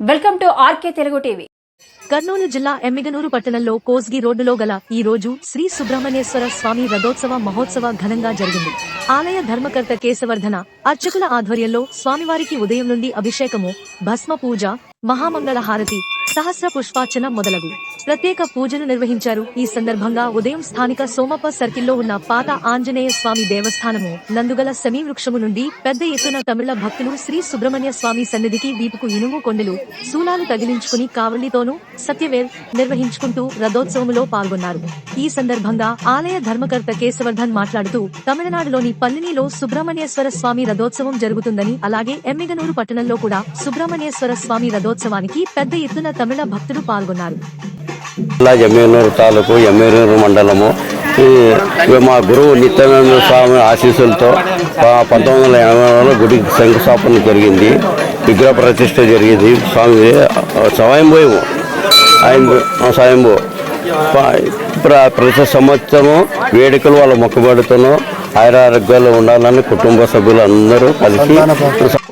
Welcome to RK Telugu TV. Kurnool జిల్లా ఎమ్మిగనూరు పట్టణంలో కోస్గి రోడ్డులో గల ఈ రోజు శ్రీ సుబ్రహ్మణ్యేశ్వర స్వామి రథోత్సవ మహోత్సవ ఘనంగా జరిగింది. ఆలయ ధర్మకర్త కేశవర్ధన అర్చకుల ఆధ్వర్యంలో స్వామివారికి ఉదయం నుండి అభిషేకము భస్మ పూజ మహామంగళ హారతి సహస్ర పుష్పార్చన మొదలగు. ప్రత్యేక పూజలు నిర్వహించారు. ఈ సందర్భంగా ఉదయం స్థానిక సోమప్ప సర్కిల్లో ఉన్న పాత ఆంజనేయ స్వామి దేవస్థానము నందుగల సమీ వృక్షము నుండి పెద్ద ఎత్తున తమిళ భక్తులు శ్రీ సుబ్రహ్మణ్య స్వామి సన్నిధికి వీపుకు ఇనుము కొండలు శూలాలు తగిలించుకుని కావలితోనూ సత్యవేల్ నిర్వహించుకుంటూ రథోత్సవములో పాల్గొన్నారు. ఈ సందర్భంగా ఆలయ ధర్మకర్త కేశవర్ధన్ మాట్లాడుతూ తమిళనాడులోని పల్లినిలో సుబ్రహ్మణ్యేశ్వర స్వామి రథోత్సవం జరుగుతుందని అలాగే ఎమ్మిగనూరు పట్టణంలో కూడా సుబ్రహ్మణ్యేశ్వర స్వామి రథోత్సవానికి పెద్ద ఎత్తున తమిళ భక్తులు పాల్గొన్నారు. ఎమ్మెనూరు తాలూకు ఎమ్మెనూరు మండలము. మా గురువు నిత్యానంద స్వామి ఆశీస్సులతో పంతొమ్మిది వందల ఎనభై నాలుగులో గుడికి శంకుస్థాపన జరిగింది. విగ్రహ ప్రతిష్ట జరిగింది. స్వామి స్వయంభూ ఆయన స్వయంభూ ప్ర- ప్రతి సంవత్సరము వేడుకలు వాళ్ళ మొక్కుబడితోనూ. ఆయురారోగ్యాలు ఉండాలని కుటుంబ సభ్యులు అందరూ కలిసి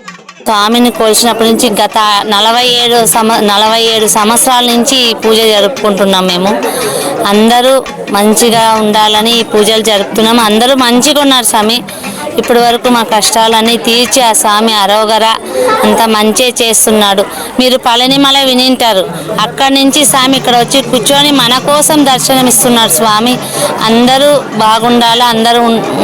స్వామిని కొలిచినప్పటి నుంచి గత నలభై ఏడు సమ నలభై ఏడు సంవత్సరాల నుంచి ఈ పూజ జరుపుకుంటున్నాం మేము. అందరూ మంచిగా ఉండాలని ఈ పూజలు జరుపుతున్నాం. అందరూ మంచిగా ఉన్నారు స్వామి. ఇప్పటి వరకు మా కష్టాలన్నీ తీర్చి ఆ స్వామి అరోగర అంత మంచి చేస్తున్నాడు. మీరు పళనిమల వినింటారు. అక్కడి నుంచి స్వామి ఇక్కడ వచ్చి కూర్చొని మన కోసం దర్శనమిస్తున్నాడు స్వామి. అందరూ బాగుండాలి అందరూ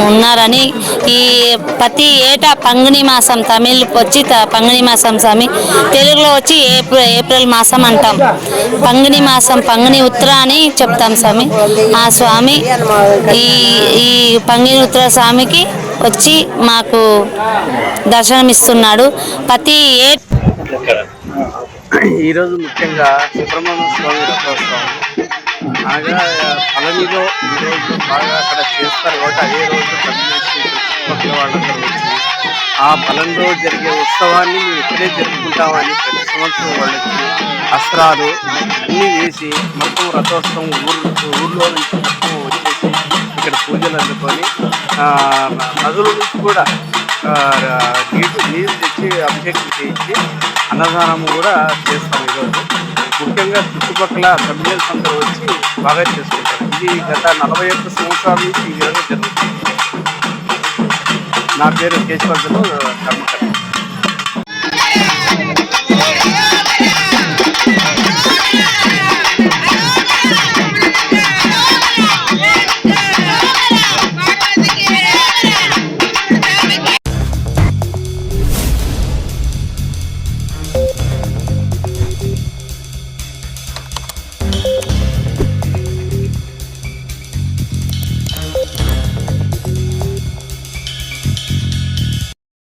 ఉన్నారని ఈ ప్రతి ఏటా పంగుని మాసం తమిళ్ వచ్చి త- పంగుని మాసం స్వామి. తెలుగులో వచ్చి ఏప్రిల్ ఏప్రిల్ మాసం అంటాం. పంగుని మాసం పంగుని ఉత్తర అని చెప్తాం స్వామి. ఆ స్వామి ఈ ఈ పంగిని ఉత్తర స్వామికి వచ్చి మాకు దర్శనమిస్తున్నాడు. ప్రతి ఏ ఈరోజు ముఖ్యంగా సుబ్రహ్మణ్య స్వామి రథోత్సవం. అనగా పళనిలో ఈరోజు బాగా అక్కడ చేస్తారు కాబట్టి అదే రోజు తమిళనాడు వాళ్ళందరూ వచ్చి ఆ పలంలో జరిగే ఉత్సవాన్ని మేము ఇక్కడే జరుపుకుంటామని ప్రతి సంవత్సరం వాళ్ళు వచ్చి అస్త్రాలు అన్నీ వేసి మొత్తం రథోత్సవం ఊరు ఊర్లో నుంచి మొత్తం వచ్చేసి ఇక్కడ పూజలు అందుకొని నదుల నుంచి కూడా ఆ, నీటి నీరు తెచ్చి అభిషేకం చేయించి అన్నదానం కూడా చేస్తాం ఈరోజు. ముఖ్యంగా చుట్టుపక్కల కమ్యూనిటీస్ అందరూ వచ్చి బాగా చేసుకుంటారు. ఇది గత నలభై ఒక్క సంవత్సరాల నుంచి ఈ విధంగా జరుగుతుంది. నా పేరు కేశవర్ధను కర్మకర్త.